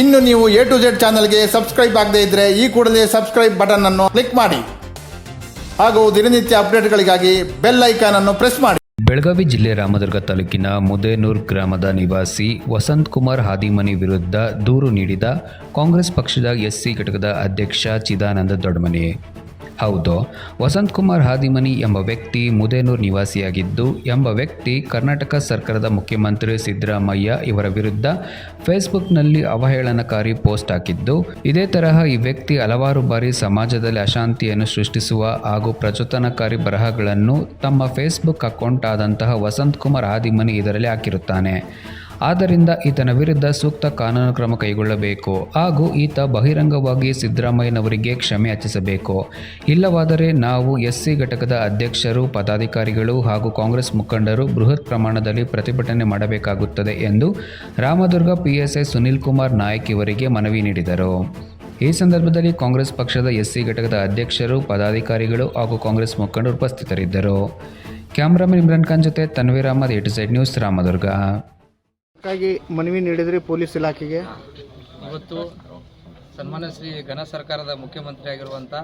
ಇನ್ನು ನೀವು A to Z ಚಾನಲ್ಗೆ ಸಬ್ಸ್ಕ್ರೈಬ್ ಆಗದೇ ಇದ್ರೆ ಈ ಕೂಡಲೇ ಸಬ್ಸ್ಕ್ರೈಬ್ ಬಟನ್ ಅನ್ನು ಕ್ಲಿಕ್ ಮಾಡಿ. ಹಾಗೂ ದಿನನಿತ್ಯ ಅಪ್ಡೇಟ್ಗಳಿಗಾಗಿ ಬೆಲ್ ಐಕಾನ್ ಅನ್ನು ಪ್ರೆಸ್ ಮಾಡಿ. ಬೆಳಗಾವಿ ಜಿಲ್ಲೆ ರಾಮದುರ್ಗ ತಾಲೂಕಿನ ಮುದೇನೂರ್ ಗ್ರಾಮದ ನಿವಾಸಿ ವಸಂತ್ ಕುಮಾರ್ ಹಾದಿಮನಿ ವಿರುದ್ಧ ದೂರು ನೀಡಿದ ಕಾಂಗ್ರೆಸ್ ಪಕ್ಷದ ಎಸ್ಸಿ ಘಟಕದ ಅಧ್ಯಕ್ಷ ಚಿದಾನಂದ ದೊಡ್ಮನಿ. ಹೌದು. ವಸಂತ್ ಕುಮಾರ್ ಹಾದಿಮನಿ ಎಂಬ ವ್ಯಕ್ತಿ ಮುದೇನೂರ್ ನಿವಾಸಿಯಾಗಿದ್ದು, ಎಂಬ ವ್ಯಕ್ತಿ ಕರ್ನಾಟಕ ಸರ್ಕಾರದ ಮುಖ್ಯಮಂತ್ರಿ ಸಿದ್ದರಾಮಯ್ಯ ಇವರ ವಿರುದ್ಧ ಫೇಸ್ಬುಕ್ನಲ್ಲಿ ಅವಹೇಳನಕಾರಿ ಪೋಸ್ಟ್ ಹಾಕಿದ್ದು, ಇದೇ ತರಹ ಈ ವ್ಯಕ್ತಿ ಹಲವಾರು ಬಾರಿ ಸಮಾಜದಲ್ಲಿ ಅಶಾಂತಿಯನ್ನು ಸೃಷ್ಟಿಸುವ ಹಾಗೂ ಪ್ರಚೋದನಕಾರಿ ಬರಹಗಳನ್ನು ತಮ್ಮ ಫೇಸ್ಬುಕ್ ಅಕೌಂಟ್ ಆದಂತಹ ವಸಂತ್ ಕುಮಾರ್ ಹಾದಿಮನಿ ಇದರಲ್ಲಿ ಹಾಕಿರುತ್ತಾನೆ. ಆದ್ದರಿಂದ ಈತನ ವಿರುದ್ಧ ಸೂಕ್ತ ಕಾನೂನು ಕ್ರಮ ಕೈಗೊಳ್ಳಬೇಕು ಹಾಗೂ ಈತ ಬಹಿರಂಗವಾಗಿ ಸಿದ್ದರಾಮಯ್ಯನವರಿಗೆ ಕ್ಷಮೆ ಯಾಚಿಸಬೇಕು ಇಲ್ಲವಾದರೆ ನಾವು ಎಸ್ಸಿ ಘಟಕದ ಅಧ್ಯಕ್ಷರು, ಪದಾಧಿಕಾರಿಗಳು ಹಾಗೂ ಕಾಂಗ್ರೆಸ್ ಮುಖಂಡರು ಬೃಹತ್ ಪ್ರಮಾಣದಲ್ಲಿ ಪ್ರತಿಭಟನೆ ಮಾಡಬೇಕಾಗುತ್ತದೆ ಎಂದು ರಾಮದುರ್ಗ ಪಿಎಸ್ಐ ಸುನೀಲ್ ಕುಮಾರ್ ನಾಯಕ್ ಇವರಿಗೆ ಮನವಿ ನೀಡಿದರು. ಈ ಸಂದರ್ಭದಲ್ಲಿ ಕಾಂಗ್ರೆಸ್ ಪಕ್ಷದ ಎಸ್ಸಿ ಘಟಕದ ಅಧ್ಯಕ್ಷರು, ಪದಾಧಿಕಾರಿಗಳು ಹಾಗೂ ಕಾಂಗ್ರೆಸ್ ಮುಖಂಡರು ಉಪಸ್ಥಿತರಿದ್ದರು. ಕ್ಯಾಮ್ರಾಮನ್ ಇಮ್ರಾನ್ ಖಾನ್ ಜೊತೆ Tanveer Ahmed, A to side news Ramdurg. ಅದಕ್ಕಾಗಿ ಮನವಿ ನೀಡಿದ್ರಿ ಪೊಲೀಸ್ ಇಲಾಖೆಗೆ? ಇವತ್ತು ಸನ್ಮಾನ್ಯ ಶ್ರೀ ಘನ ಸರ್ಕಾರದ ಮುಖ್ಯಮಂತ್ರಿ ಆಗಿರುವಂಥ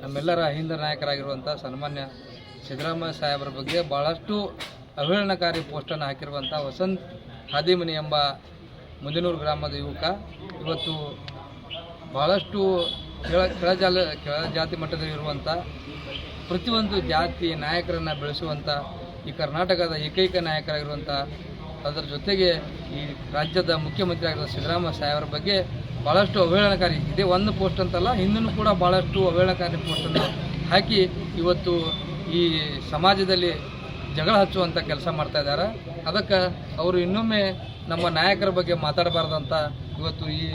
ನಮ್ಮೆಲ್ಲರ ಹಿಂದ ನಾಯಕರಾಗಿರುವಂಥ ಸನ್ಮಾನ್ಯ ಸಿದ್ದರಾಮಯ್ಯ ಸಾಹೇಬರ ಬಗ್ಗೆ ಭಾಳಷ್ಟು ಅವಹೇಳನಕಾರಿ ಪೋಸ್ಟನ್ನು ಹಾಕಿರುವಂಥ ವಸಂತ್ ಹಾದಿಮನಿ ಎಂಬ ಮುಂದಿನೂರು ಗ್ರಾಮದ ಯುವಕ ಇವತ್ತು ಭಾಳಷ್ಟು ಕೆಳ ಕೆಳಜಾಲ ಕೆಳ ಜಾತಿ ಮಟ್ಟದಲ್ಲಿರುವಂಥ ಪ್ರತಿಯೊಂದು ಜಾತಿ ನಾಯಕರನ್ನು ಬೆಳೆಸುವಂಥ ಈ ಕರ್ನಾಟಕದ ಏಕೈಕ ನಾಯಕರಾಗಿರುವಂಥ ಅದರ ಜೊತೆಗೆ ಈ ರಾಜ್ಯದ ಮುಖ್ಯಮಂತ್ರಿ ಆಗಿರುವ ಸಿದ್ದರಾಮಯ್ಯ ಸಾಹೇಬರ ಬಗ್ಗೆ ಭಾಳಷ್ಟು ಅವಹೇಳನಕಾರಿ ಇದೇ. ಒಂದು ಪೋಸ್ಟ್ ಅಂತಲ್ಲ ಹಿಂದೂ ಕೂಡ ಭಾಳಷ್ಟು ಅವಹೇಳನಕಾರಿ ಪೋಸ್ಟನ್ನು ಹಾಕಿ ಇವತ್ತು ಈ ಸಮಾಜದಲ್ಲಿ ಜಗಳ ಹಚ್ಚುವಂಥ ಕೆಲಸ ಮಾಡ್ತಾ ಇದ್ದಾರೆ. ಅದಕ್ಕೆ ಅವರು ಇನ್ನೊಮ್ಮೆ ನಮ್ಮ ನಾಯಕರ ಬಗ್ಗೆ ಮಾತಾಡಬಾರ್ದಂತ ಇವತ್ತು ಈ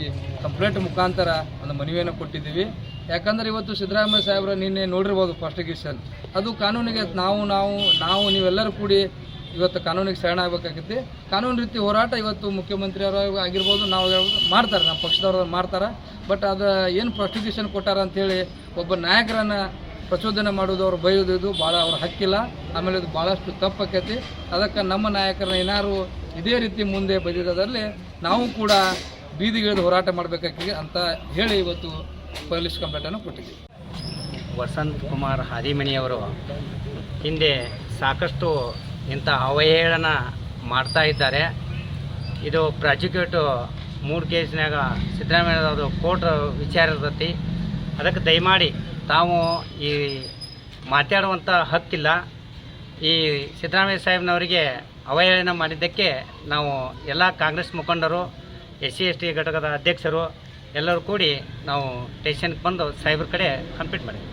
ಕಂಪ್ಲೇಂಟ್ ಮುಖಾಂತರ ಒಂದು ಮನವಿಯನ್ನು ಕೊಟ್ಟಿದ್ದೀವಿ. ಯಾಕಂದ್ರೆ ಇವತ್ತು ಸಿದ್ದರಾಮಯ್ಯ ಸಾಹೇಬರು ನಿನ್ನೆ ನೋಡಿರ್ಬೋದು ಫಸ್ಟ್ ಅದು ಕಾನೂನಿಗೆ ನಾವು ನಾವು ನಾವು, ನೀವೆಲ್ಲರೂ ಕೂಡಿ ಇವತ್ತು ಕಾನೂನಿಗೆ ಶರಣ ಆಗಬೇಕಾಗೈತಿ ಕಾನೂನು ರೀತಿ ಹೋರಾಟ ಇವತ್ತು ಮುಖ್ಯಮಂತ್ರಿಯವರು ಆಗಿರ್ಬೋದು ನಾವು ಮಾಡ್ತಾರೆ, ನಮ್ಮ ಪಕ್ಷದವ್ರು ಮಾಡ್ತಾರೆ. ಬಟ್ ಅದು ಏನು ಪ್ರಾಸ್ಟಿಕ್ಯೂಷನ್ ಕೊಟ್ಟಾರ ಅಂಥೇಳಿ ಒಬ್ಬ ನಾಯಕರನ್ನು ಪ್ರಚೋದನೆ ಮಾಡೋದು ಅವ್ರು ಬೈಯೋದು ಇದು ಭಾಳ ಅವ್ರ ಹಕ್ಕಿಲ್ಲ. ಆಮೇಲೆ ಇದು ಭಾಳಷ್ಟು ತಪ್ಪಾಕೈತಿ ಅದಕ್ಕೆ ನಮ್ಮ ನಾಯಕರನ್ನ ಏನಾರು ಇದೇ ರೀತಿ ಮುಂದೆ ಬದಿರೋದ್ರಲ್ಲಿ ನಾವು ಕೂಡ ಬೀದಿಗಿಳಿದು ಹೋರಾಟ ಮಾಡಬೇಕಾಗಿ ಅಂತ ಹೇಳಿ ಇವತ್ತು ಪೊಲೀಸ್ ಕಂಪ್ಲೇಂಟನ್ನು ಕೊಟ್ಟಿದ್ದೀವಿ ವಸಂತ್ ಕುಮಾರ್ ಹಾದಿಮನಿಯವರು ಹಿಂದೆ ಸಾಕಷ್ಟು ಇಂಥ ಅವಹೇಳನ ಮಾಡ್ತಾ ಇದ್ದಾರೆ. ಇದು ಪ್ರಾಸಿಕ್ಯೂಟು ಮೂರು ಕೇಸ್ನಾಗ ಸಿದ್ದರಾಮಯ್ಯದವರು ಕೋರ್ಟ್ ವಿಚಾರ ಇರ್ತೈತಿ. ಅದಕ್ಕೆ ದಯಮಾಡಿ ತಾವು ಈ ಮಾತಾಡುವಂಥ ಹಕ್ಕಿಲ್ಲ. ಈ ಸಿದ್ದರಾಮಯ್ಯ ಸಾಹೇಬ್ನವರಿಗೆ ಅವಹೇಳನ ಮಾಡಿದ್ದಕ್ಕೆ ನಾವು ಎಲ್ಲ ಕಾಂಗ್ರೆಸ್ ಮುಖಂಡರು ಎಸ್ ಸಿ ಎಸ್ ಟಿ ಘಟಕದ ಅಧ್ಯಕ್ಷರು ಎಲ್ಲರೂ ಕೂಡಿ ನಾವು ಸ್ಟೇಷನ್ಗೆ ಬಂದು ಸಾಹೇಬ್ರ ಕಡೆ ಕಂಪ್ಲೀಟ್ ಮಾಡಿದ್ವಿ.